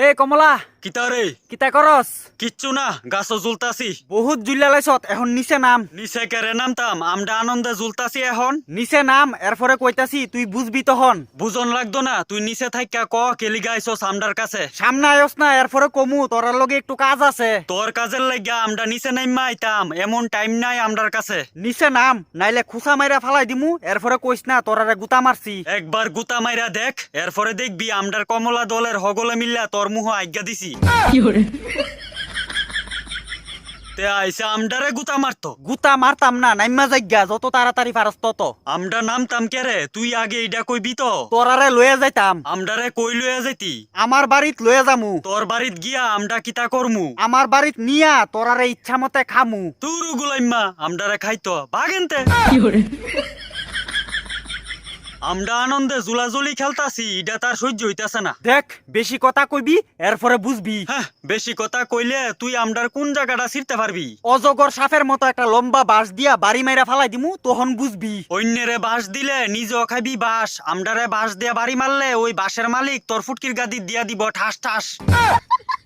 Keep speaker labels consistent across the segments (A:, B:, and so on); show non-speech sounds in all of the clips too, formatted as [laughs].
A: এ কমলা
B: কিতারে
A: কিতা করস?
B: কিচ্ছু না গাছও জুলতাছি।
A: বহুত জুল্লালাইছত এখন নিচে নাম।
B: নিচে কেড়ে নামতাম আমরা আনন্দে জুলতাছি এখন।
A: নিচে নাম এরপরে কইতাছি তুই বুঝবি তখন
B: বুঝন লাগতো না তুই নিচে থাইকা ক কেলি গাইছস আমরার কাছে।
A: সামনে আয়স না এরপরে কমু তোরার লগে একটু কাজ আছে।
B: তোর কাজের লাগিয়া আমরা নিচে নাইমা আইতাম এমন টাইম নাই আমরার কাছে।
A: নিচে নাম নাইলে খুসা মাইরা ফালাই দিমু এরপরে কইস না তোরারে গুতা মারছি।
B: একবার গুতা মাইরা দেখ এরপরে দেখবি আমরার কমলা দলের হগলে মিল্লা তোর মুহ আজ্ঞা দিছি। তে আইসা আমডারে গুতা মারতো।
A: গুতা মারতাম না নাইমা যত তাড়াতাড়ি পারস তত।
B: নামতাম কেরে? তুই আগে এইটা কইবি তো।
A: তোরারে লয়ে যাইতাম।
B: আমডারে কই লইয়া যেতি
A: আমার বাড়িত লয়ে যামু।
B: তোর বাড়িত গিয়া আমরা কিতা করমু?
A: আমার বাড়িত নিয়া তোরারে ইচ্ছা মতে খামু।
B: তুরু গুলাইম্মা আমডারে খাইতো। বাগেনতে। আমরা আনন্দে জুলাজুলি খেলতাছি এটা তার সহ্য হইতাছে না।
A: দেখ বেশি কথা কইবি এরপরে বুঝবি।
B: হ্যাঁ বেশি কথা কইলে তুই আমডার কোন জায়গাটা ছিড়তে পারবি?
A: অজগর সাপের মতো একটা লম্বা বাঁশ দিয়া বাড়ি মাইরা ফালাই দিমু তখন বুঝবি।
B: অন্যেরে বাঁশ দিলে নিজেও খাবি বাঁশ। আমডারে বাঁশ দিয়া বাড়ি মারলে ওই বাঁশের মালিক তোর ফুটকির গাদি দিয়া দিব ঠাস ঠাস। [laughs]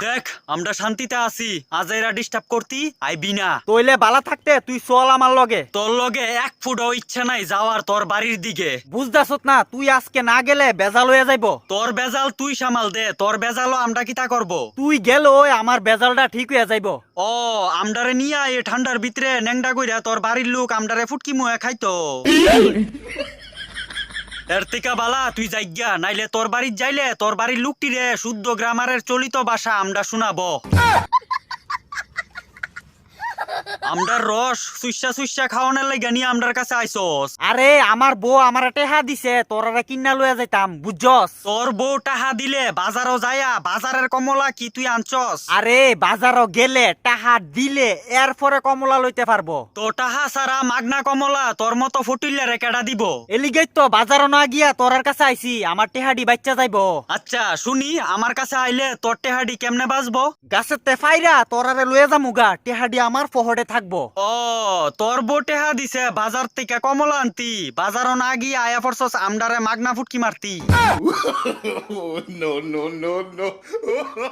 B: দেখ আমরা শান্তিতে আছি। আজ এরা ডিস্টার্ব করতি আইবি না।
A: তইলে বালা থাকতে তুই চল আমার লগে।
B: তোর লগে এক ফুটও ইচ্ছা নাই যাওয়ার তোর বাড়ির দিকে।
A: বুঝদাছত না তুই আজকে না গেলে বেজাল হয়ে যাইব।
B: তোর বেজাল তুই সামাল দে তোর বেজালও আমরা কিতা করব?
A: তুই গেল আমার বেজালটা ঠিক হয়ে যাইব।
B: ও আমডারে নিয়া এই ঠান্ডার ভিতরে ন্যাংডা কইরা তোর বাড়ির লোক আমডারে ফুটকি মুয়ে খাইতো। [laughs] এর থেকে বালা, তুই যাইগা নাইলে তোর বাড়ির যাইলে, তোর বাড়ির লোকটি রে, শুদ্ধ গ্রামারের চলিত ভাষা আমরা শুনাবো। আমডার রস সুইসা সুইসা খাওয়ানোর লাগে নিয়ে আমডার কাছে আইসস।
A: আরে আমার বউ আমার টেহা দিছে তোরারে কিনা লয়ে যাইতাম বুঝছস?
B: তোর বউ টাহা দিলে বাজারও যায়া বাজারের কমলা কি তুই আনছস?
A: আরে বাজারও গেলে টাহা দিলে এরপরে কমলা লইতে পারব।
B: তো টাহা সারা মাগনা কমলা তোর মতো ফুটিলে রেকেডা দিব?
A: এলিগেই তো বাজারও না গিয়া তোরার কাছে আইছি আমার টেহাডি বাচ্চা যাইব।
B: আচ্ছা শুনি আমার কাছে আইলে তোর টেহাডি কেমনে বাজবো?
A: গাছের তে ফাইরা তোরারে লয়ে যামুগা টেহাডি আমার পহড়ে থাকব।
B: ও তোর বউ টেহা দিছে বাজার থেকে কমলা আনতি। বাজারও না গিয়ে আয়া পড়ছস আমডারে মাগনা ফুটকি মারতি.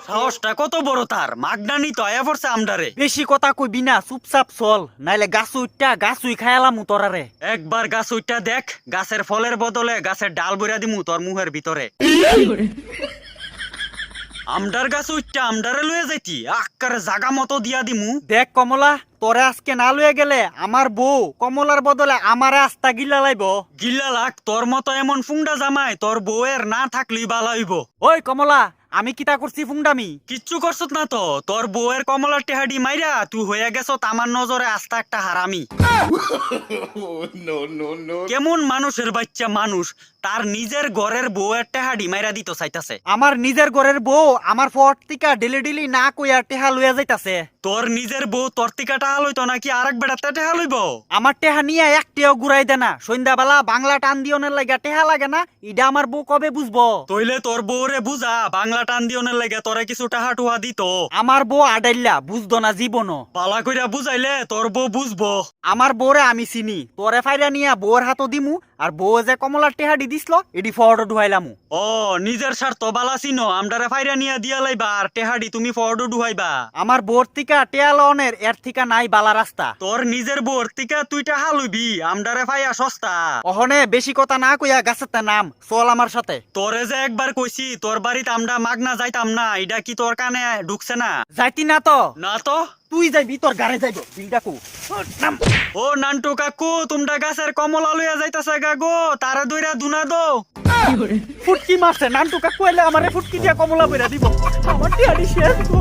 B: সাহসটা কত বড় তার? মাগনা নি তো আয়া পড়ছে আমডারে।
A: বেশি কথা কইবি না চুপচাপ চল নাইলে গাছ উইটা গাছ উই খায়ালামু তোরারে।
B: একবার গাছ উইটা দেখ গাছের ফলের বদলে গাছের ডাল বইরা দিমু তোর মুহের ভিতরে। [laughs] আমডার গাছ উইটা আমডারে লয়ে যাইতি আক্কারে জাগা মতো দিয়া দিমু।
A: দেখ কমলা তোরে আজকে না লয়ে গেলে আমার বউ কমলার বদলে আমার আস্তা গিলা লাইব।
B: গিল্লা লাগ তোর মতো এমন ফুংডা জামাই তোর বউয়ের না থাকলি বালাইব
A: ওই কমলা আমি কিতা করছি ফুংডামি
B: কিচ্ছু করছত না তো। তোর বউয়ের কমলার টেহাডি মাইরা তুই হয়ে গেছ আমার নজরে আস্তা একটা হারামি. কেমন মানুষের বাচ্চা মানুষ তার নিজের ঘরের বউয়ের টেহাডি মাইরা দিত চাইতাছে।
A: আমার নিজের ঘরের বউ আমার ফট টিকা ডেলি ডেলি না কইয়া টেহা লইয়া যাইতাছে।
B: তোর নিজের বউ তোর টিকা টাহা লইতো নাকি আরেক বেড়াতে টেহা লইব?
A: আমার টেহা নিয়ে একটিও ঘুরাই দে না সন্ধ্যাবেলা বাংলা টান দিওনের লাগা টেহা লাগে না ইডা আমার বউ কবে বুঝব?
B: তইলে তোর বউরে বুঝা বাংলা টান দিওনের লাগে তোরে কিছু টাহা টুহা দিত।
A: আমার বউ আডাইল্লা বুঝতো না জীবনও।
B: পালা কইরা বুঝাইলে তোর বউ বুঝব।
A: আমার বউরে আমি চিনি। তোরে ফাইরা নিয়া বউর হাতও দিমু আর বউ যে কমলার টেহাডি দিছিল এডি ফটো ঢুয়াইলামু
B: ও নিজের স্বার্থ বালা চিনো আমডারে ফাইরা নিয়া দিয়া লাইবা আর টেহাডি তুমি
A: আমার বউর টিকা এর থিকা নাই বালা রাস্তা।
B: তোর নিজের বউর টিকা তুই টাহা লইবি আমডারে ফাইয়া সস্তা।
A: অহনে বেশি কথা না কইয়া গাছের নাম চল আমার সাথে।
B: তোরে যে একবার কইছি তোর বাড়িতে আমরা মাগনা যাইতাম না এটা কি তোর কানে ঢুকছে না?
A: যাইতি না তো।
B: না তো?
A: তুই যাইবি তোর গাড়ি যাইব বিলডাকু নাম।
B: ও নান্টু কাকু তোমরা গাছের কমলা লইয়া যাইতাছে গাগো তারা দুইরা দুনা দো
A: ফুটকি মারছে নান্টু কাকু এলে আমারে ফুটকি দিয়া কমলা বইরা দিব। আমার টিয়াডি শেষ গো।